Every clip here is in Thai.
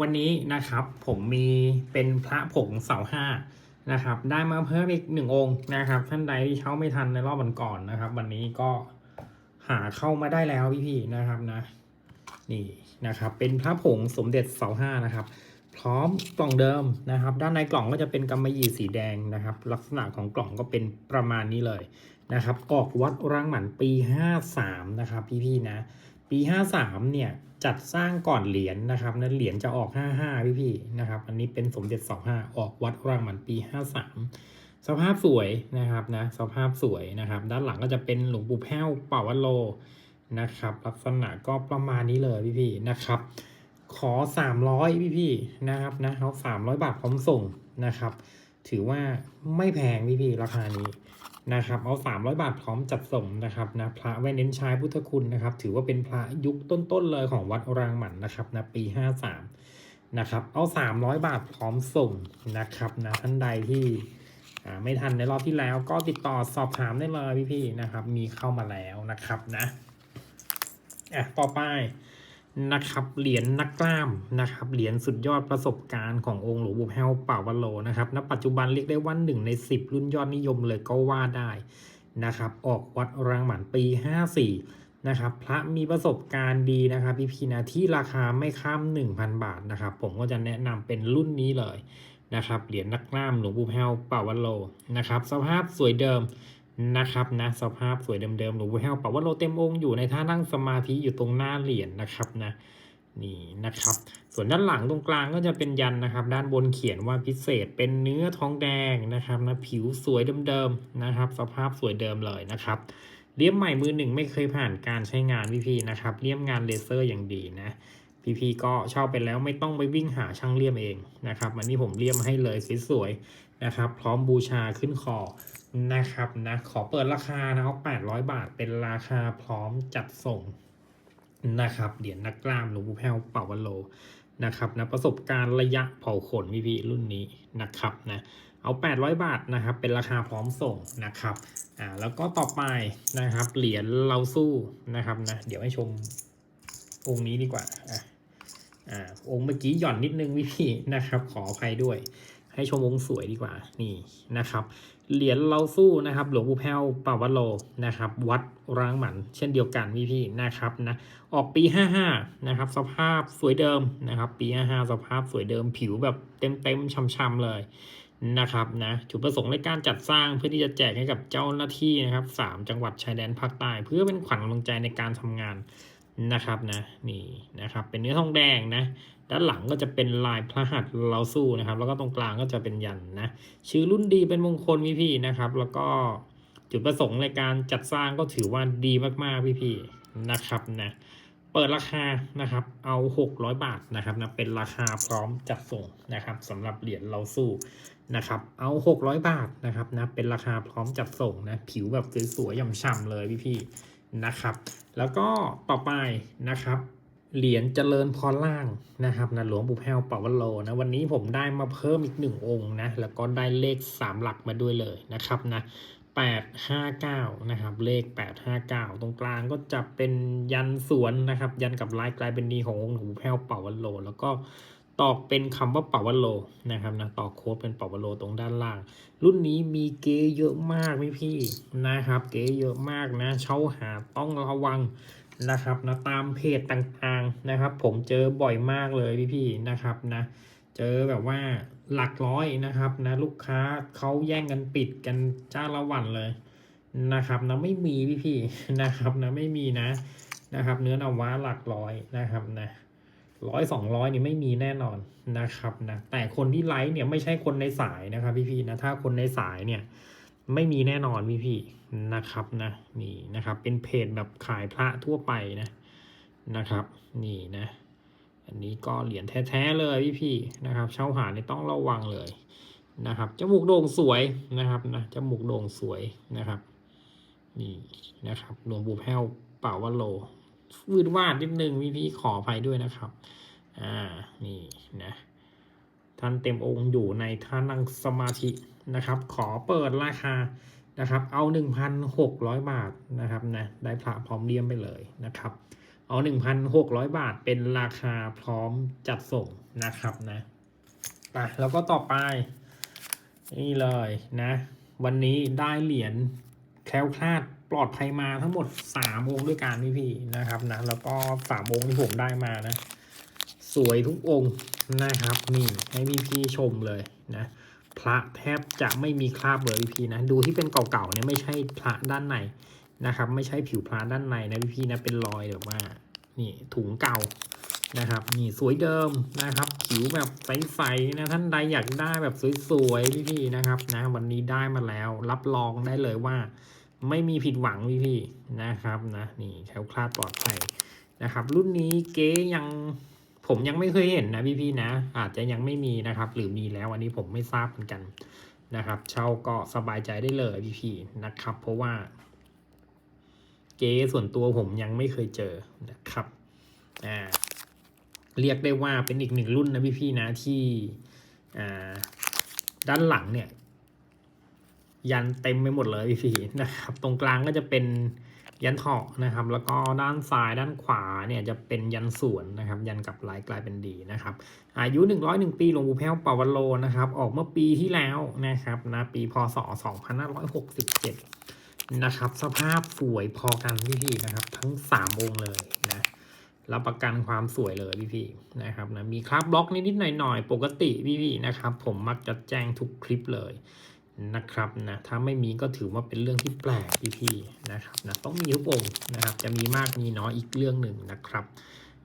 วันนี้นะครับผมมีเป็นพระผงเสาห้านะครับ ได้มาเพิ่มอีกหนึ่งองค์นะครับ ท่านใดที่เช่าไม่ทันในรอบวันก่อนนะครับ วันนี้ก็หาเข้ามาได้แล้วพี่ๆนะครับนะ นี่นะครับ เป็นพระผงสมเด็จเสาห้านะครับ พร้อมกล่องเดิมนะครับ ด้านในกล่องก็จะเป็นกำมะหยี่สีแดงนะครับ ลักษณะของกล่องก็เป็นประมาณนี้เลยนะครับ ออกวัดรังหมันปี 53 นะครับ พี่ๆนะ ปี 53 เนี่ย จัดสร้างก่อนเหรียญนะครับนั้นเหรียญจะออก 55 พี่ๆนะครับ อันนี้เป็นสมเด็จ 25 ออกวัดรังมันปี 53 สภาพสวยนะครับนะ สภาพสวยนะครับ ด้านหลังก็จะเป็นหลวงปู่แพ้วเป่าวัลโลนะครับ ลักษณะก็ประมาณนี้เลยพี่ๆนะครับ ขอ 300 พี่ๆนะครับนะเอา300 บาทพร้อมส่งนะครับ ถือว่าไม่แพงพี่ๆราคานี้ นะครับเอา 300 บาทพร้อมจัดส่งนะครับนะพระไว้เน้นใช้พุทธคุณนะครับ ถือว่าเป็นพระยุคต้นๆเลยของวัดรางหมันนะครับนะปี 53นะครับเอา 300 บาทพร้อมส่งนะครับนะท่านใดที่อ่าไม่ทันในรอบที่แล้วก็ติดต่อสอบถามได้เลยพี่ๆนะครับ มีเข้ามาแล้วนะครับนะอะต่อไป นะครับเหรียญนักกล้ามนะครับเหรียญสุดยอดประสบการณ์ขององค์หลวงปู่แพ้วป่าวโลนะครับณปัจจุบันเรียกได้ว่าหนึ่งใน 10 รุ่นยอดนิยมเลยก็ว่าได้นะครับออกวัดรางหมันปี 54นะครับพระมีประสบการณ์ดีนะครับพี่พีนะที่ราคาไม่ข้าม 1,000 บาทนะครับผมก็จะแนะนำเป็นรุ่นนี้เลยนะครับเหรียญนักกล้ามหลวงปู่แพ้วป่าวโลนะครับสภาพสวยเดิม นะครับนะสภาพสวยเดิมๆหลวงปู่แห้วปะว่าโลเต็มองค์อยู่ในท่านั่งสมาธิอยู่ตรงหน้าเหรียญนะครับนะนี่นะครับ ส่วนด้านหลังตรงกลางก็จะเป็นยันนะครับ ด้านบนเขียนว่าพิเศษเป็นเนื้อทองแดงนะครับนะผิวสวยเดิมๆนะครับ สภาพสวยเดิมเลยนะครับเลี่ยมใหม่มือหนึ่งไม่เคยผ่านการใช้งานพี่ๆนะครับเลี่ยมงานเลเซอร์อย่างดีนะพี่ๆก็เช่าไปแล้วไม่ต้องไปวิ่งหาช่างเลี่ยมเองนะครับอันนี้ผมเลี่ยมให้เลยสวยๆนะครับ พร้อมบูชาขึ้นคอ นะครับนะขอเปิดราคานะครับ800 บาทเป็นราคาพร้อมจัดส่งนะครับเหรียญนักกล้ามหลวงปู่แพ้วเป่าวโลนะครับนะประสบการณ์ระยะเผาขนพี่พี่รุ่นนี้นะครับนะเอา 800 บาทนะครับเป็นราคาพร้อมส่งนะครับอ่าแล้วก็ต่อไปนะครับเหรียญเราสู้นะครับนะเดี๋ยวให้ชมองค์นี้ดีกว่าอะอ่าองค์เมื่อกี้หย่อนนิดนึงพี่พี่นะครับขออภัยด้วย ให้ชมองสวยดีกว่านี่นะครับ เหรียญเราสู้นะครับ หลวงปู่แพ้วปาวัโลนะครับ วัดร้างหมัน เช่นเดียวกันพี่พี่ๆนะครับนะออกปี 55 นะครับ สภาพสวยเดิมนะครับ ปี 55 สภาพสวยเดิมผิวแบบเต็มเต็มๆช่ำๆเลยนะครับนะจุดประสงค์ในการจัดสร้างเพื่อที่จะแจกให้กับเจ้าหน้าที่นะครับสามจังหวัดชายแดนภาคใต้เพื่อเป็นขวัญกำลังใจในการทำงานนะครับนะนี่นะครับเป็นเนื้อทองแดงนะ ด้านหลังก็จะเป็นลายพระหัตถ์เราสู้นะครับ แล้วก็ตรงกลางก็จะเป็นยันนะ ชื่อรุ่นดีเป็นมงคลพี่พี่นะครับ แล้วก็จุดประสงค์ในการจัดสร้างก็ถือว่าดีมากๆพี่พี่นะครับนะเปิดราคานะครับ เอา 600 บาทนะครับนะเป็นราคาพร้อมจัดส่งนะครับสำหรับเหรียญเราสู้นะครับ เอา 600 บาทนะครับนะเป็นราคาพร้อมจัดส่งนะผิวแบบสวยๆย่ำๆเลยพี่พี่ๆนะครับ แล้วก็ต่อไปนะครับ เหรียญเจริญพรล่างนะครับนะหลวงปู่แพ้วปาวโลนะวันนี้ผมได้มาเพิ่มอีกหนึ่งองค์นะแล้วก็ได้เลข3หลักมาด้วยเลยนะครับนะ859นะครับเลข859ตรงกลางก็จะเป็นยันสวนนะครับ ยันกับลายกลายเป็นดีขององค์หลวงปู่แพ้วปาวโล แล้วก็ตอกเป็นคำว่าปาวโลนะครับนะตอกโค้ดเป็นปาวโลตรงด้านล่าง รุ่นนี้มีเกเยอะมากพี่พี่นะครับ เกเยอะมากนะเช่าหาต้องระวัง นะครับนะตามเพจต่างๆนะครับ ผมเจอบ่อยมากเลยพี่ๆนะครับนะเจอแบบว่าหลักร้อยนะครับนะลูกค้าเขาแย่งกันปิดกันจ้าละวันเลยนะครับนะไม่มีพี่ๆนะครับนะไม่มีนะนะครับ เนื้อนวะหลักร้อยนะครับนะร้อยสองร้อยนี่ไม่มีแน่นอนนะครับนะแต่คนที่ไลฟ์เนี่ยไม่ใช่คนในสายนะครับ พี่ๆนะถ้าคนในสายเนี่ย ไม่มีแน่นอนพี่พี่นะครับนะนี่นะครับ เป็นเพจแบบขายพระทั่วไปนะนะครับ นี่นะ อันนี้ก็เหรียญแท้ๆเลยพี่พี่นะครับ เช่าหานี่ต้องระวังเลยนะครับจมูกโด่งสวยนะครับนะจมูกโด่งสวยนะครับนี่นะครับหลวงปู่แพ้วเป่าวโลวืดวาดนิดนึงพี่พี่ขออภัยด้วยนะครับ อ่านี่นะ ท่านเต็มองค์อยู่ในท่านั่งสมาธินะครับ ขอเปิดราคานะครับ เอา 1,600 บาทนะครับนะได้พระพร้อมเลี่ยมไปเลยนะครับ เอาหนึ่งพันหกร้อยบาทเป็นราคาพร้อมจัดส่งนะครับนะไปแล้วก็ต่อไป นี่เลยนะ วันนี้ได้เหรียญแคล้วคลาดปลอดภัยมาทั้งหมดสามองค์ด้วยกันพี่พี่ๆนะครับนะแล้วก็สามองค์ที่ผมได้มานะ สวยทุกองค์นะครับนี่ให้พี่พี่ชมเลยนะพระแทบจะไม่มีคราบเลยพี่พี่นะดูที่เป็นเก่าๆเนี่ยไม่ใช่พระด้านในนะครับ ไม่ใช่ผิวพระด้านในนะพี่พี่นะเป็นรอยแบบว่านี่ถุงเก่านะครับนี่สวยเดิมนะครับ ผิวแบบใสๆนะท่านใดอยากได้แบบสวยๆพี่ๆนะครับนะวันนี้ได้มาแล้วรับรองได้เลยว่า ไม่มีผิดหวังพี่ๆนะครับนะนี่แคล้วคลาดปลอดภัยนะครับ รุ่นนี้เก๊ยัง ผมยังไม่เคยเห็นนะพี่ๆนะ อาจจะยังไม่มีนะครับ หรือมีแล้วอันนี้ผมไม่ทราบเหมือนกันนะครับ เช่าก็สบายใจได้เลยพี่ๆนะครับ เพราะว่า เก๊ส่วนตัวผมยังไม่เคยเจอนะครับอ่าเรียกได้ว่าเป็นอีกหนึ่งรุ่นนะพี่ๆนะที่อ่าด้านหลังเนี่ย ยันเต็มไปหมดเลยพี่ๆนะครับ ตรงกลางก็จะเป็น ยันเถาะนะครับ แล้วก็ด้านซ้ายด้านขวาเนี่ยจะเป็นยันสวนนะครับ ยันกับลายกลายเป็นดีนะครับ อายุ 101 ปีหลวงปู่แพ้วปาวโลนะครับ ออกเมื่อปีที่แล้วนะครับนะปีพศ 2567 นะครับ สภาพสวยพอกันพี่ๆนะครับ ทั้ง 3 องค์เลยนะรับประกันความสวยเลยพี่ๆนะครับนะมีคราบบล็อกนิดๆหน่อยๆ ปกติพี่ๆนะครับ ผมมักจะแจ้งทุกคลิปเลย นะครับนะถ้าไม่มีก็ถือว่าเป็นเรื่องที่แปลกพี่ๆนะครับนะต้องมีทุกองค์นะครับ จะมีมากมีน้อยอีกเรื่องหนึ่งนะครับ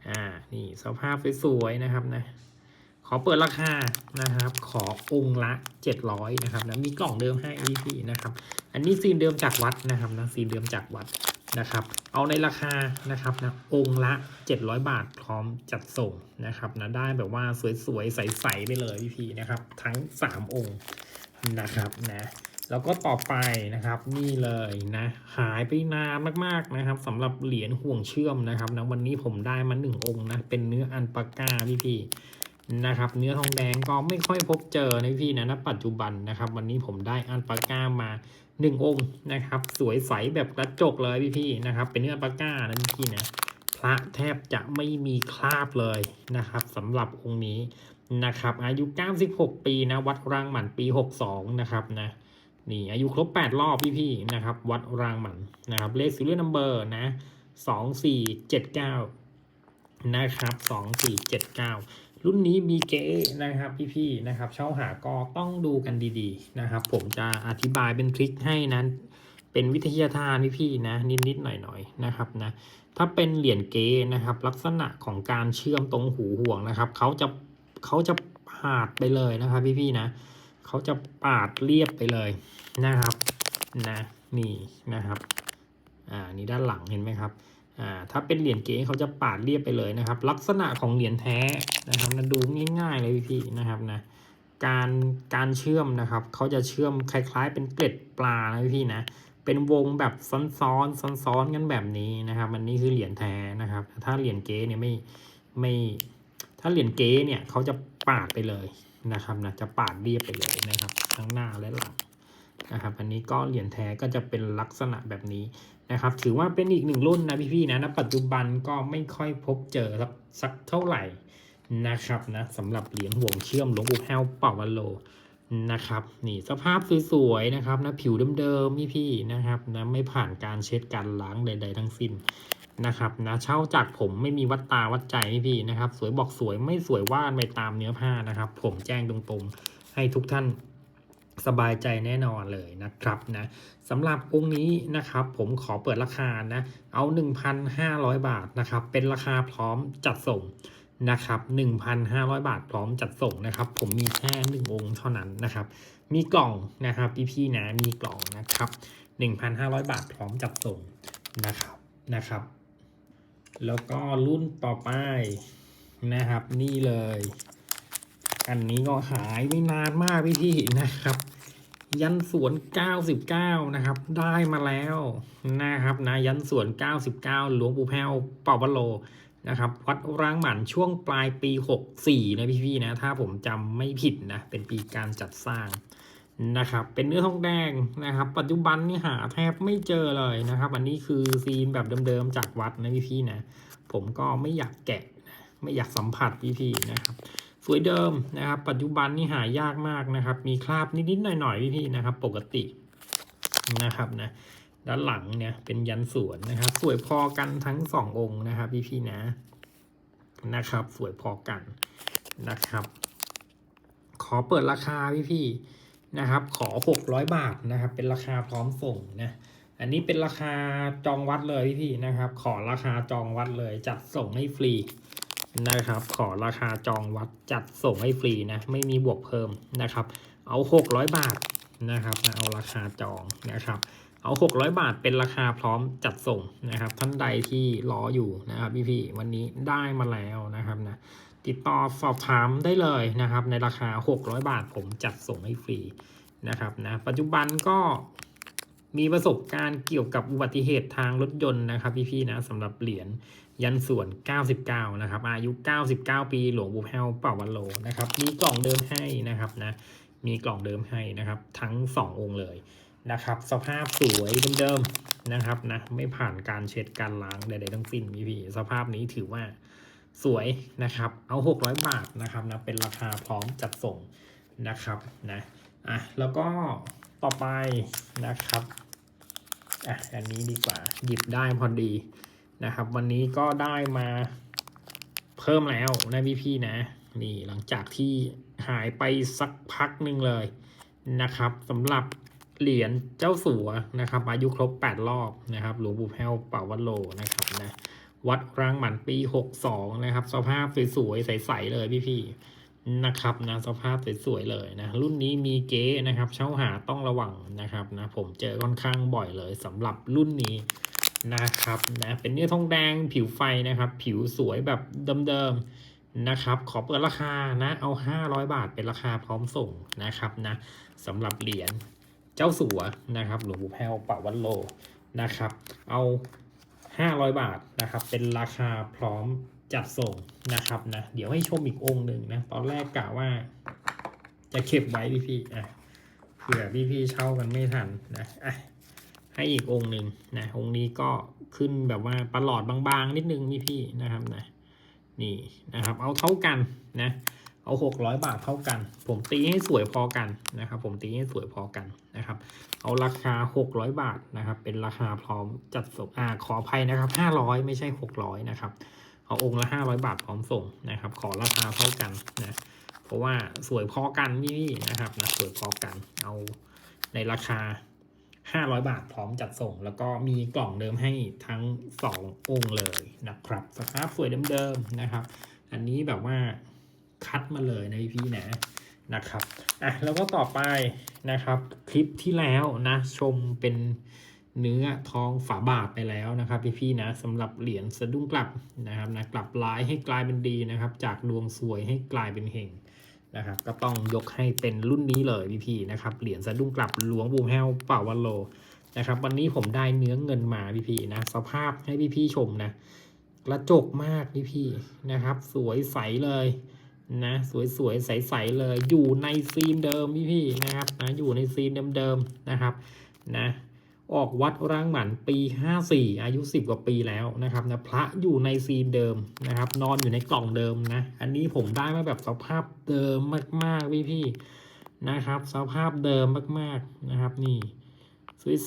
อ่านี่สภาพสวยๆนะครับนะขอเปิดราคานะครับ ขอองค์ละ 700นะครับนะมีกล่องเดิมให้พี่ๆนะครับ อันนี้ซีนเดิมจากวัดนะครับนะซีนเดิมจากวัดนะครับ เอาในราคานะครับนะองค์ละ 700 บาทพร้อมจัดส่งนะครับนะได้แบบว่าสวยๆใสๆไปเลยพี่ๆนะครับ ทั้ง 3 องค์ นะครับนะแล้วก็ต่อไปนะครับนี่เลยนะหายไปนานมากๆนะครับสำหรับเหรียญห่วงเชื่อมนะครับนะวันนี้ผมได้มาหนึ่งองค์นะเป็นเนื้ออันปาก้าพี่พี่นะครับเนื้อทองแดงก็ไม่ค่อยพบเจอนะพี่นะณปัจจุบันนะครับ วันนี้ผมได้อันปาก้ามาหนึ่งองค์นะครับ สวยใสแบบกระจกเลยพี่พี่นะครับ เป็นเนื้ออันปาก้านะพี่พี่นะพระแทบจะไม่มีคราบเลยนะครับสำหรับองค์นี้ นะครับ อายุ 96 ปีนะวัดรางหมันปี 62 นะครับนะนี่อายุครบ 8 รอบพี่ๆนะครับ วัดรางหมันนะครับ เลขซีเรียลนัมเบอร์นะ 2479 นะครับ 2479 รุ่นนี้มีเก๋นะครับพี่ๆนะครับ เช่าหาก็ต้องดูกันดีๆนะครับ ผมจะอธิบายเป็นทริคให้นั้นเป็นวิทยาทานพี่ๆนะนิดๆหน่อยๆนะครับนะถ้าเป็นเหรียญเก๊นะครับ ลักษณะของการเชื่อมตรงหูห่วงนะครับเขาจะ เขาจะปาดไปเลยนะครับพี่ๆนะเขาจะปาดเรียบไปเลยนะครับนะนี่นะครับอ่านี่ด้านหลังเห็นไหมครับอ่าถ้าเป็นเหรียญเก๊เขาจะปาดเรียบไปเลยนะครับ ลักษณะของเหรียญแท้นะครับนะดูง่ายๆเลยพี่ๆนะครับนะการการเชื่อมนะครับเขาจะเชื่อมคล้ายๆ เป็นเกล็ดปลานะพี่ๆนะเป็นวงแบบซ้อนๆซ้อนๆกันแบบนี้นะครับอันนี้คือเหรียญแท้นะครับ ถ้าเหรียญเก๊เนี่ยไม่ไม่ ถ้าเหรียญเก๊เนี่ยเขาจะปาดไปเลยนะครับนะจะปาดเรียบไปเลยนะครับ ทั้งหน้าและหลังนะครับอันนี้ก็เหรียญแท้ก็จะเป็นลักษณะแบบนี้นะครับ ถือว่าเป็นอีกหนึ่งรุ่นนะพี่ๆนะณปัจจุบันก็ไม่ค่อยพบเจอสักสักเท่าไหร่นะครับนะสำหรับเหรียญห่วงเชื่อมหลวงปู่แห้วเป่าวะโลนะครับนี่สภาพสวยๆนะครับนะผิวเดิมๆพี่ๆนะครับนะไม่ผ่านการเช็ดการล้างใด ๆ ทั้งสิ้น นะครับนะเช่าจากผมไม่มีวัดตาวัดใจพี่นะครับ สวยบอกสวยไม่สวยว่าไปตามเนื้อผ้านะครับ ผมแจ้งตรงๆให้ทุกท่านสบายใจแน่นอนเลยนะครับนะสำหรับองค์นี้นะครับผมขอเปิดราคานะเอา 1,500 บาทนะครับเป็นราคาพร้อมจัดส่งนะครับ1,500 บาทพร้อมจัดส่งนะครับ ผมมีแค่หนึ่งองค์เท่านั้นนะครับ มีกล่องนะครับพี่ๆนะมีกล่องนะครับ 1,500 บาทพร้อมจัดส่งนะครับนะครับ แล้วก็รุ่นต่อไปนะครับ นี่เลย อันนี้ก็หายไม่นานมากพี่ๆนะครับ ยันสวน 99 นะครับ ได้มาแล้วนะครับนะยันสวน 99 หลวงปู่แพ้วเป่าบะโลนะครับวัดร้างหมันช่วงปลายปี 64 นะพี่ๆนะ ถ้าผมจำไม่ผิดนะ เป็นปีการจัดสร้าง นะครับ เป็นเนื้อทองแดงนะครับ ปัจจุบันนี่หาแทบไม่เจอเลยนะครับ อันนี้คือซีนแบบเดิมๆจากวัดนะพี่ๆนะ ผมก็ไม่อยากแกะ ไม่อยากสัมผัสพี่ๆนะครับ สวยเดิมนะครับ ปัจจุบันนี่หายากมากนะครับ มีคราบนิดๆหน่อยๆพี่ๆนะครับ ปกตินะครับนะ ด้านหลังเนี่ยเป็นยันสวนนะครับ สวยพอกันทั้งสององค์นะครับ พี่ๆนะนะครับ สวยพอกันนะครับ ขอเปิดราคาพี่ๆ นะครับ ขอ 600 บาทนะครับ เป็นราคาพร้อมส่งนะอันนี้เป็นราคาจองวัดเลยพี่นะครับ ขอราคาจองวัดเลย จัดส่งให้ฟรีนะครับ ขอราคาจองวัดจัดส่งให้ฟรีนะไม่มีบวกเพิ่มนะครับ เอา 600 บาทนะครับนะเอาราคาจองนะครับ เอา 600 บาทเป็นราคาพร้อมจัดส่งนะครับ ท่านใดที่รออยู่นะครับพี่ๆวันนี้ได้มาแล้วนะครับนะ ติดต่อสอบถามได้เลยนะครับ ในราคา 600 บาทผมจัดส่งให้ฟรีนะครับนะปัจจุบันก็มีประสบการณ์เกี่ยวกับอุบัติเหตุทางรถยนต์นะครับพี่ๆนะสำหรับเหรียญยันส่วน 99 นะครับ อายุ 99 ปีหลวงปู่แพ้วเป่าวันโลนะครับ มีกล่องเดิมให้นะครับนะมีกล่องเดิมให้นะครับ ทั้ง 2 องค์เลยนะครับ สภาพสวยเดิมๆนะครับนะไม่ผ่านการเช็ดการล้างใดๆทั้งสิ้นพี่ๆสภาพนี้ถือว่า สวยนะครับ เอา 600 บาทนะครับนะเป็นราคาพร้อมจัดส่งนะครับนะอะแล้วก็ต่อไปนะครับอะอันนี้ดีกว่าหยิบได้พอดีนะครับ วันนี้ก็ได้มาเพิ่มแล้วนะพี่พี่ๆนะนี่หลังจากที่หายไปสักพักหนึ่งเลยนะครับสำหรับเหรียญเจ้าสัวนะครับ อายุครบ 8 รอบนะครับหลวงปู่แพ้วเป่าวัดโลนะครับนะ วัดรังหมันปี 62 นะครับ สภาพสวยๆใสๆเลยพี่ๆนะครับนะสภาพสวยๆเลยนะ รุ่นนี้มีเก๊นะครับ เช่าหาต้องระวังนะครับนะผมเจอค่อนข้างบ่อยเลยสำหรับรุ่นนี้นะครับนะเป็นเนื้อทองแดงผิวไฟนะครับ ผิวสวยแบบเดิมๆนะครับ ขอเปิดราคานะเอา 500 บาทเป็นราคาพร้อมส่งนะครับนะสำหรับเหรียญเจ้าสัวนะครับหลวงปู่แพ้วปะวันโลนะครับ เอา 500 บาทนะครับ เป็นราคาพร้อมจัดส่งนะครับนะ เดี๋ยวให้ชมอีกองค์หนึ่งนะ ตอนแรกกะว่า จะเก็บไว้พี่ๆอะเผื่อพี่ๆเช่ากันไม่ทันนะอะให้อีกองค์หนึ่งนะองค์นี้ก็ขึ้นแบบว่าประหลอดบางๆ นิดนึงพี่ๆนะครับนะนี่นะครับ เอาเท่ากันนะ เอา 600 บาทเท่ากัน ผมตีให้สวยพอกันนะครับ ผมตีให้สวยพอกันนะครับ เอาราคา 600 บาทนะครับ เป็นราคาพร้อมจัดส่งอ่าขออภัยนะครับ 500 ไม่ใช่ 600 นะครับ เอาองค์ละ 500 บาทพร้อมส่งนะครับ ขอราคาเท่ากันนะ เพราะว่าสวยพอกันนี่นะครับนะสวยพอกัน เอาในราคา500 บาทพร้อมจัดส่ง แล้วก็มีกล่องเดิมให้ทั้ง 2 องค์เลยนะครับสภาพสวยเดิมๆนะครับ อันนี้แบบว่า คัดมาเลยนะพี่นะนะครับอะแล้วก็ต่อไปนะครับ คลิปที่แล้วนะชมเป็นเนื้อทองฝาบาทไปแล้วนะครับ พี่ๆนะสำหรับเหรียญสะดุ้งกลับนะครับนะกลับร้ายให้กลายเป็นดีนะครับ จากดวงสวยให้กลายเป็นเฮงนะครับก็ต้องยกให้เป็นรุ่นนี้เลยพี่ๆนะครับเหรียญสะดุ้งกลับหลวงบูมแฮวเป่าวันโลนะครับวันนี้ผมได้เนื้อเงินมาพี่ๆนะสภาพให้พี่ๆชมนะกระจกมากพี่ๆนะครับ สวยใสเลย นะสวยๆใสๆเลย อยู่ในซีนเดิมพี่ๆนะครับนะอยู่ในซีนเดิมๆนะครับนะออกวัดร่างหมันปี 54 อายุ 10 กว่าปีแล้วนะครับนะพระอยู่ในซีนเดิมนะครับ นอนอยู่ในกล่องเดิมนะ อันนี้ผมได้มาแบบสภาพเดิมมากๆพี่ๆนะครับ สภาพเดิมมากๆนะครับ นี่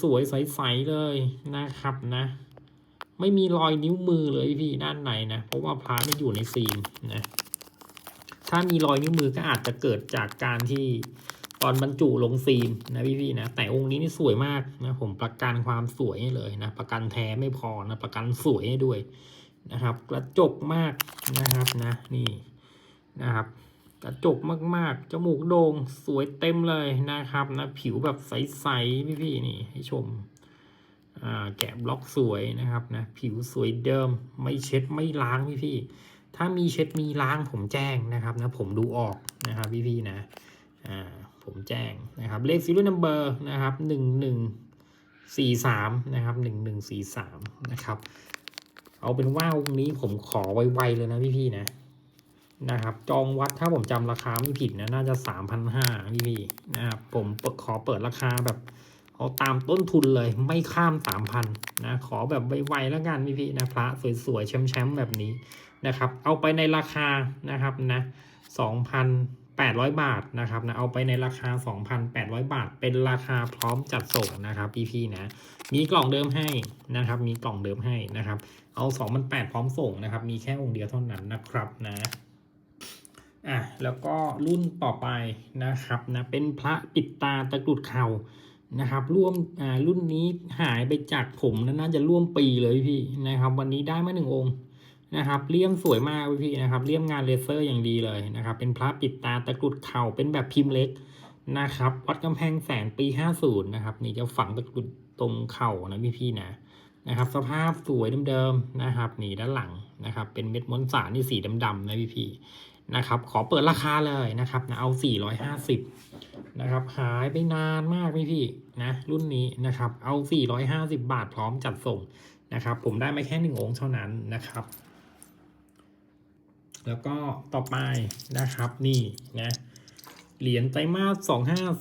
สวยๆใสๆเลยนะครับนะ ไม่มีรอยนิ้วมือเลยพี่ด้านในนะเพราะว่าพระไม่อยู่ในซีนนะ ถ้ามีรอยนิ้วมือก็อาจจะเกิดจากการที่ตอนบรรจุลงฟิล์มนะพี่ๆนะ แต่องค์นี้นี่สวยมากนะผมประกันความสวยให้เลยนะประกันแท้ไม่พอนะประกันสวยให้ด้วยนะครับ กระจกมากนะครับนะนี่นะครับ กระจกมากๆจมูกโด่งสวยเต็มเลยนะครับนะผิวแบบใสๆพี่ๆนี่ให้ชมแกะบล็อกสวยนะครับนะผิวสวยเดิมไม่เช็ดไม่ล้างพี่ๆ ถ้ามีเช็ดมีล้างผมแจ้งนะครับนะผมดูออกนะครับพี่ๆนะอ่าผมแจ้งนะครับเลขซีรีส์นัมเบอร์นะครับหนึ่งหนึ่งสี่สามนะครับหนึ่งหนึ่งสี่สามนะครับเอาเป็นว่าองค์นี้ผมขอไวๆเลยนะพี่ๆนะนะครับจองวัดถ้าผมจำราคาไม่ผิดนะน่าจะสามพันห้าพี่พี่ๆนะครับผมเปิดขอเปิดราคาแบบเอาตามต้นทุนเลยไม่ข้ามสามพันนะขอแบบไวๆแล้วกันพี่พี่ๆนะพระสวยๆแชมป์ๆแบบนี้ นะครับ เอาไปในราคานะครับนะสองพันแปดร้อยบาทนะครับนะ เอาไปในราคา 2,800 บาท เป็นราคาพร้อมจัดส่งนะครับพี่ๆนะ มีกล่องเดิมให้นะครับ มีกล่องเดิมให้นะครับ เอา2 0 0พร้อมส่งนะครับ มีแค่องค์เดียวเท่านั้นนะครับนะอะแล้วก็รุ่นต่อไปนะครับนะเป็นพระปิดตาตะกรุดเข่านะครับร่วมอ่ารุ่นนี้หายไปจากผมนะน่าจะร่วมปีเลยพี่นะครับ วันนี้ได้มาหนึ่งองค์ นะครับเลี่ยมสวยมากพี่นะครับเลี่ยมงานเลเซอร์อย่างดีเลยนะครับ เป็นพระปิดตาตะกรุดเข่าเป็นแบบพิมพ์เล็กนะครับ วัดกำแพงแสนปี 50 นะครับ นี่จะฝังตะกรุดตรงเข่านะพี่พี่นะนะครับ สภาพสวยเดิมๆนะครับนี่ด้านหลังนะครับ เป็นเม็ดมวลสารนี่สีดำๆนะพี่พี่นะครับ ขอเปิดราคาเลยนะครับนะเอา 450นะครับหายไปนานมากพี่พี่นะรุ่นนี้นะครับเอา 450 บาทพร้อมจัดส่งนะครับ ผมได้มาแค่หนึ่งองค์เท่านั้นนะครับ แล้วก็ต่อไปนะครับนี่นะเหรียญไตรมาส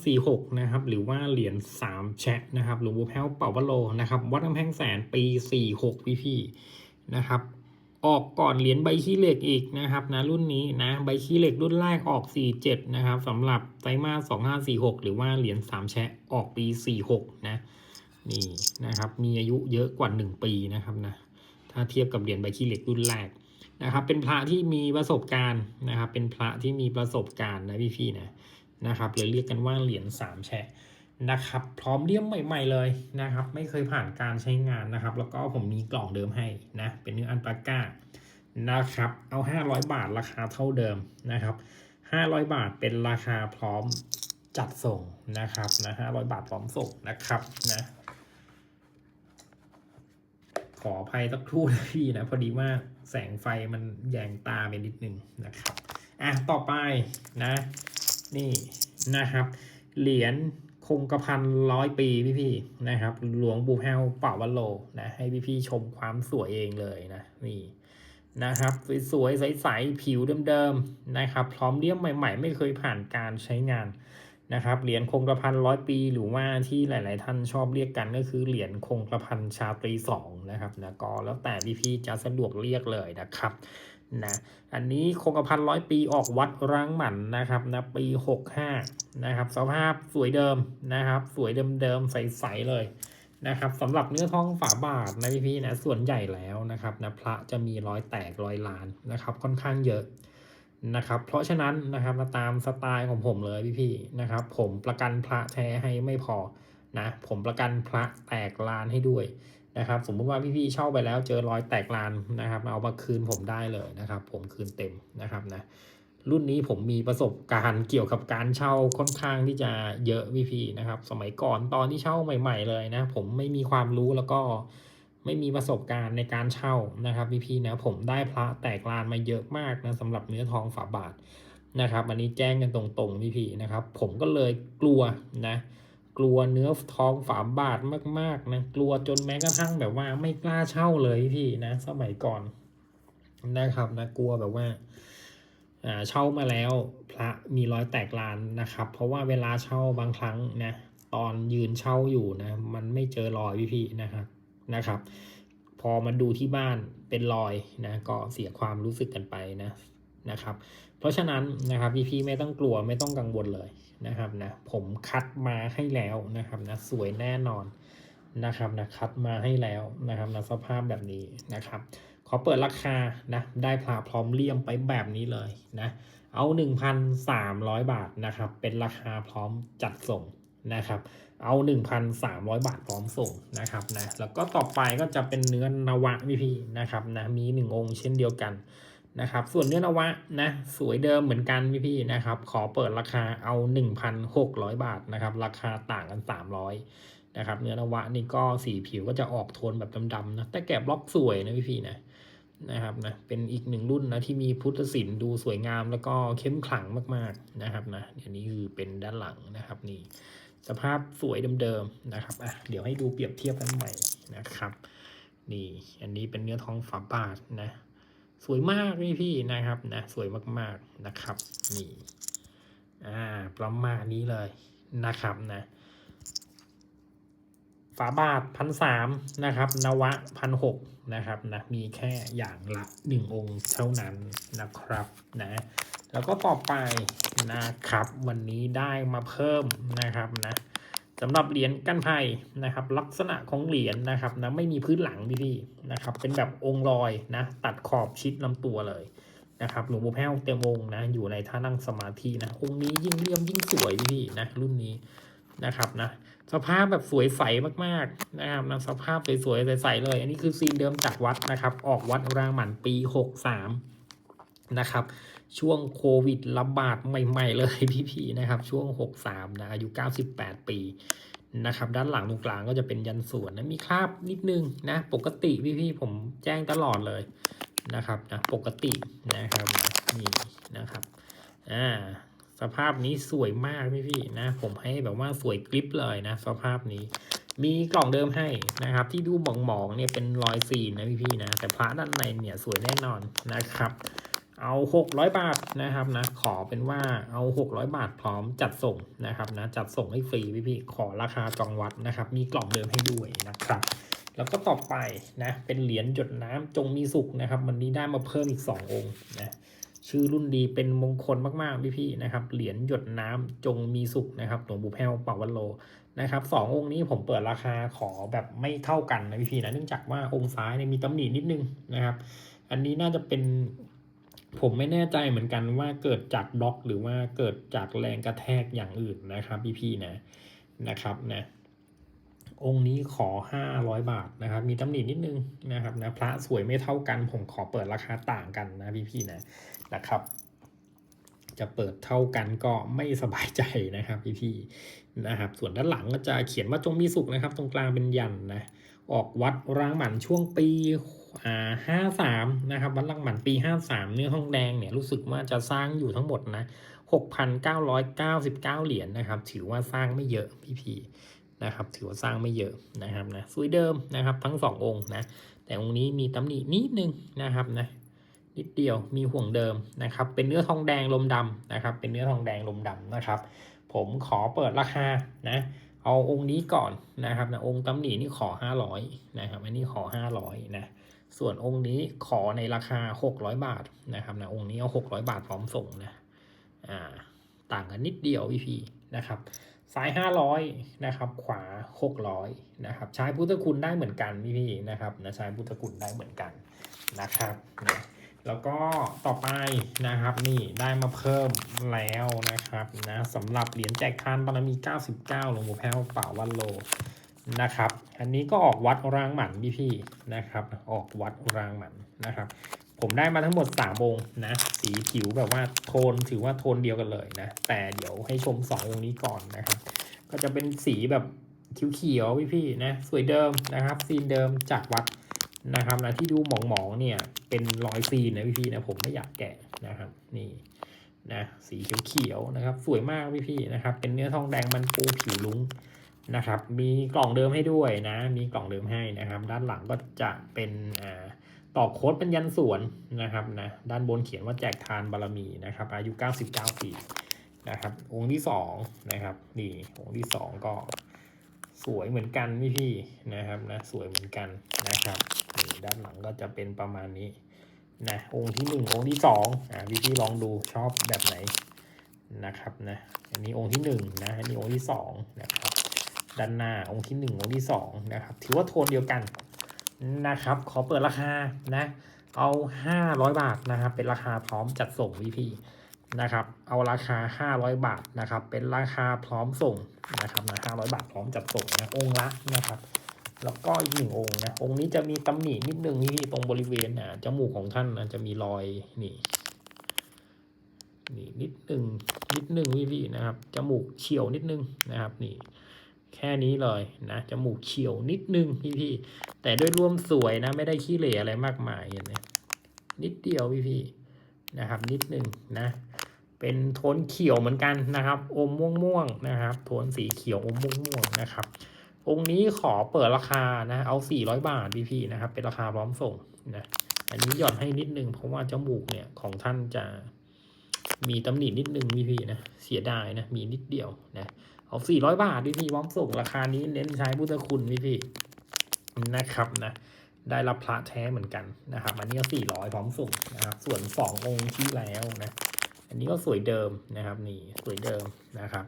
2546นะครับ หรือว่าเหรียญ3แชะนะครับหลวงปู่แพ้วเป่าวะโลนะครับ วัดกำแพงแสนปี46พี่พี่นะครับ ออกก่อนเหรียญใบขี้เหล็กอีกนะครับนะรุ่นนี้นะใบขี้เหล็กรุ่นแรกออก47นะครับสำหรับไตรมาส2546หกหรือว่าเหรียญ3แชะออกปี46นะนี่นะครับ มีอายุเยอะกว่า1ปีนะครับนะถ้าเทียบกับเหรียญใบขี้เหล็กรุ่นแรก นะครับ เป็นพระที่มีประสบการณ์นะครับ เป็นพระที่มีประสบการณ์นะพี่ๆนะนะครับหรือเรียกกันว่าเหรียญสามแฉะนะครับ พร้อมเลี่ยมใหม่ ๆเลยนะครับ ไม่เคยผ่านการใช้งานนะครับ แล้วก็ผมมีกล่องเดิมให้นะเป็นเนื้ออันปาก้านะครับ เอา 500 บาทราคาเท่าเดิมนะครับ 500 บาทเป็นราคาพร้อมจัดส่งนะครับนะ500 บาทพร้อมส่งนะครับนะ ออภัยสักครู่นะพี่นะ พอดีว่าแสงไฟมันแยงตาไปนิดนึงนะครับ อะ ต่อไปนะ นี่นะครับ เหรียญคงกระพันร้อยปีพี่ๆนะครับ หลวงปู่แพ้วเป่าวะโลนะ ให้พี่ๆชมความสวยเองเลยนะ นี่นะครับ สวยๆใสๆผิวเดิมๆนะครับ พร้อมเลี่ยมใหม่ ๆ ไม่เคยผ่านการใช้งาน นะครับเหรียญคงกระพันร้อยปี หรือว่าที่หลาย ๆ ท่านชอบเรียกกันก็คือเหรียญคงกระพันชาตรีสองนะครับนะก็แล้วแต่พี่ๆจะสะดวกเรียกเลยนะครับนะอันนี้คงกระพันร้อยปีออกวัดร้างหมันนะครับนะปีหกห้านะครับสภาพสวยเดิมนะครับ สวยเดิมๆใสๆเลยนะครับสำหรับเนื้อทองฝาบาทนะพี่ๆนะส่วนใหญ่แล้วนะครับนะพระจะมีรอยแตกรอยลานนะครับค่อนข้างเยอะ นะครับเพราะฉะนั้นนะครับมาตามสไตล์ของผมเลยพี่ๆนะครับ ผมประกันพระแท้ให้ไม่พอนะผมประกันพระแตกลานให้ด้วยนะครับ สมมุติว่าพี่ๆเช่าไปแล้วเจอรอยแตกลานนะครับ เอามาคืนผมได้เลยนะครับ ผมคืนเต็มนะครับนะรุ่นนี้ผมมีประสบการณ์เกี่ยวกับการเช่าค่อนข้างที่จะเยอะพี่ๆนะครับ สมัยก่อนตอนที่เช่าใหม่ ๆ เลยนะ ผมไม่มีความรู้แล้วก็ ไม่มีประสบการณ์ในการเช่านะครับพี่ๆนะผมได้พระแตกลานมาเยอะมากนะสำหรับเนื้อทองฝาบาทนะครับ อันนี้แจ้งกันตรงๆพี่ๆนะครับ ผมก็เลยกลัวนะกลัวเนื้อทองฝาบาทมากๆนะกลัวจนแม้กระทั่งแบบว่าไม่กล้าเช่าเลยพี่นะ สมัยก่อนนะครับนะกลัวแบบว่าอ่าเช่ามาแล้วพระมีรอยแตกลานนะครับ เพราะว่าเวลาเช่าบางครั้งนะตอนยืนเช่าอยู่นะ มันไม่เจอรอยพี่ๆนะครับ นะครับ พอมาดูที่บ้านเป็นรอยนะก็เสียความรู้สึกกันไปนะนะครับ เพราะฉะนั้นนะครับพี่ๆไม่ต้องกลัวไม่ต้องกังวลเลยนะครับนะผมคัดมาให้แล้วนะครับนะสวยแน่นอนนะครับนะคัดมาให้แล้วนะครับนะสภาพแบบนี้นะครับ ขอเปิดราคานะได้พระพร้อมเลี่ยมไปแบบนี้เลยนะเอา 1,300 บาทนะครับ เป็นราคาพร้อมจัดส่ง นะครับ เอา 1,300 บาทพร้อมส่งนะครับนะแล้วก็ต่อไปก็จะเป็นเนื้อนวะพี่พี่นะครับนะมี 1 องค์เช่นเดียวกันนะครับ ส่วนเนื้อนวะนะสวยเดิมเหมือนกันพี่พี่นะครับ ขอเปิดราคาเอา 1,600 บาทนะครับ ราคาต่างกัน 300นะครับ เนื้อนวะนี่ก็สีผิวก็จะออกโทนแบบดำๆนะแต่แกะบล็อกสวยนะพี่พี่นะนะครับนะเป็นอีกหนึ่งรุ่นนะที่มีพุทธศิลป์ดูสวยงามแล้วก็เข้มขลังมากๆนะครับนะอันนี้คือเป็นด้านหลังนะครับนี่ สภาพสวยเดิมๆนะครับอะเดี๋ยวให้ดูเปรียบเทียบกันใหม่นะครับ นี่อันนี้เป็นเนื้อทองฝาบาทนะ สวยมากพี่พี่นะครับนะสวยมากๆนะครับ นี่อ่าประมาณนี้เลยนะครับนะฝาบาทพันสามนะครับ นวะพันหกนะครับนะมีแค่อย่างละหนึ่งองค์เท่านั้นนะครับนะแล้วก็ต่อไป นะครับ วันนี้ได้มาเพิ่มนะครับนะสำหรับเหรียญกันไพ่นะครับ ลักษณะของเหรียญนะครับนะไม่มีพื้นหลังพี่ๆนะครับ เป็นแบบองค์ลอยนะ ตัดขอบชิดลำตัวเลยนะครับหลวงปู่แพ้วเต็มองนะ อยู่ในท่านั่งสมาธินะองค์นี้ยิ่งเลี่ยมยิ่งสวยพี่พี่ๆนะรุ่นนี้นะครับนะสภาพแบบสวยใสมากๆนะครับนะสภาพสวยๆใสๆเลย อันนี้คือซีนเดิมจากวัดนะครับ ออกวัดรางหมันปี63นะครับ ช่วงโควิดระบาดใหม่ ๆ เลยพี่ๆนะครับ ช่วง 63 นะอายุ 98 ปีนะครับ ด้านหลังตรงกลางก็จะเป็นยันส่วนนะมีคราบนิดนึงนะ ปกติพี่ๆผมแจ้งตลอดเลยนะครับนะปกตินะครับนะนี่นะครับอ่าสภาพนี้สวยมากพี่พี่ๆนะ ผมให้แบบว่าสวยกริปเลยนะ สภาพนี้ มีกล่องเดิมให้นะครับ ที่ดูหมองๆเนี่ยเป็นรอยซีนนะพี่พี่ๆนะ แต่พระด้านในเนี่ยสวยแน่นอนนะครับ เอา 600 บาทนะครับนะขอเป็นว่าเอา 600 บาทพร้อมจัดส่งนะครับนะจัดส่งให้ฟรีพี่พี่ๆขอราคาจองวัดนะครับ มีกล่องเดิมให้ด้วยนะครับ แล้วก็ต่อไปนะเป็นเหรียญหยดน้ำจงมีสุขนะครับ วันนี้ได้มาเพิ่มอีก 2 องค์นะชื่อรุ่นดีเป็นมงคลมากๆพี่ๆนะครับเหรียญหยดน้ำจงมีสุขนะครับหลวงปู่แพ้วปาวันโลนะครับสององค์นี้ผมเปิดราคาขอแบบไม่เท่ากันนะพี่ๆนะเนื่องจากว่าองค์ซ้ายเนี่ยมีตำหนินิดนึงนะครับ อันนี้น่าจะเป็น ผมไม่แน่ใจเหมือนกันว่าเกิดจากบล็อกหรือว่าเกิดจากแรงกระแทกอย่างอื่นนะครับพี่ๆนะนะครับนะองค์นี้ขอ 500 บาทนะครับ มีตำหนินิดนึงนะครับนะพระสวยไม่เท่ากันผมขอเปิดราคาต่างกันนะพี่ๆนะนะครับ จะเปิดเท่ากันก็ไม่สบายใจนะครับพี่ๆนะครับ ส่วนด้านหลังก็จะเขียนว่าจงมีสุขนะครับ ตรงกลางเป็นยันนะออกวัดร้างหมันช่วงปี ห้าสามนะครับวัดรางหมันปีห้าสามเนื้อห้องแดงเนี่ยรู้สึกว่าจะสร้างอยู่ทั้งหมดนะหกพันเก้าร้อยเก้าสิบเก้าเหรียญนะครับ ถือว่าสร้างไม่เยอะพี่ๆนะครับ ถือว่าสร้างไม่เยอะนะครับนะสวยเดิมนะครับ ทั้งสององค์นะ แต่องค์นี้มีตำหนินิดนึงนะครับนะนิดเดียวมีห่วงเดิมนะครับ เป็นเนื้อทองแดงลมดำนะครับ เป็นเนื้อทองแดงลมดำนะครับ ผมขอเปิดราคานะเอาองค์นี้ก่อนนะครับนะองค์ตำหนินี่ขอ 500นะครับอันนี้ขอ 500นะ ส่วนองค์นี้ขอในราคา 600 บาทนะครับนะองค์นี้เอา 600 บาทพร้อมส่งนะอ่าต่างกันนิดเดียวพี่นะครับซ้าย 500นะครับขวา 600นะครับใช้พุทธคุณได้เหมือนกันพี่ๆนะครับนะใช้พุทธคุณได้เหมือนกันนะครับนะแล้วก็ต่อไปนะครับนี่ได้มาเพิ่มแล้วนะครับนะสำหรับเหรียญแจกทานบารมี 99หลวงปู่แพ้วป่าวันโล นะครับ อันนี้ก็ออกวัดรางหมันพี่พี่นะครับ ออกวัดรางหมันนะครับ ผมได้มาทั้งหมด3องค์นะ สีผิวแบบว่าโทนถือว่าโทนเดียวกันเลยนะ แต่เดี๋ยวให้ชม2องค์นี้ก่อนนะครับ ก็จะเป็นสีแบบเขียวๆพี่พี่นะ สวยเดิมนะครับ ซีนเดิมจากวัดนะครับนะที่ดูหมองๆเนี่ยเป็นรอยซีนนะพี่ๆนะผมไม่อยากแกะนะครับนี่นะสีเขียวๆนะครับ สวยมากพี่ๆนะครับ เป็นเนื้อทองแดงมันปูผิวลุ้ง นะครับ มีกล่องเดิมให้ด้วยนะ มีกล่องเดิมให้นะครับ ด้านหลังก็จะเป็นอ่าต่อโค้ดเป็นยันสวนนะครับนะด้านบนเขียนว่าแจกทานบารมีนะครับ อายุ 99 ปีนะครับ องค์ที่สองนะครับนี่องค์ที่สองก็สวยเหมือนกันพี่พี่นะครับนะสวยเหมือนกันนะครับนี่ด้านหลังก็จะเป็นประมาณนี้นะองค์ที่หนึ่งองค์ที่สองอ่าพี่พี่ลองดูชอบแบบไหนนะครับนะอันนี้องค์ที่หนึ่งนะอันนี้องค์ที่สองนะครับ ด้านหน้าองค์ที่หนึ่งองค์ที่สองนะครับถือว่าโทนเดียวกันนะครับขอเปิดราคานะเอาห้าร้อยบาทนะครับเป็นราคาพร้อมจัดส่งพี่พีนะครับเอาราคา 500 บาทนะครับเป็นราคาพร้อมส่งนะครับนะ500 บาทพร้อมจัดส่งนะองค์ละนะครับแล้วก็อีกหนึ่งองค์นะองค์นี้จะมีตำหนินิดนึงที่ตรงบริเวณอะจมูกของท่านนะจะมีรอยนี่นี่นิดหนึ่งนิดหนึ่งพี่ๆนะครับจมูกเฉียวนิดนึงนะครับนี่ แค่นี้เลยนะจมูกเฉียวนิดนึงพี่ๆแต่ด้วยรวมสวยนะ ไม่ได้ขี้เหร่อะไรมากมายเห็นไหมนิดเดียวพี่ๆนะครับ นิดหนึ่งนะ เป็นโทนเขียวเหมือนกันนะครับ อมม่วงม่วงๆนะครับ โทนสีเขียวอมม่วงม่วงๆนะครับ องค์นี้ขอเปิดราคานะ เอา 400 บาทพี่ๆนะครับ เป็นราคาพร้อมส่งนะอันนี้หย่อนให้นิดนึงเพราะว่าจมูกเนี่ยของท่านจะมีตำหนินิดนึงพี่พี่นะเสียดายนะมีนิดเดียวนะ เอาสี่ร้อยบาทพี่พี่พร้อมส่งราคานี้เน้นใช้พุทธคุณพี่พี่นะครับนะได้รับพระแท้เหมือนกันนะครับ อันนี้ก็สี่ร้อยพร้อมส่งนะครับ ส่วนสององค์ที่แล้วนะ อันนี้ก็สวยเดิมนะครับนี่สวยเดิมนะครับ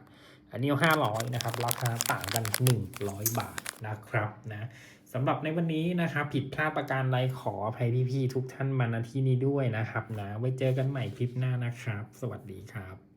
อันนี้ห้าร้อยนะครับ ราคาต่างกันหนึ่งร้อยบาทนะครับนะสำหรับในวันนี้นะครับ ผิดพลาดประการใดขออภัยพี่ๆทุกท่านมาณที่นี้ด้วยนะครับนะไว้เจอกันใหม่คลิปหน้านะครับ สวัสดีครับ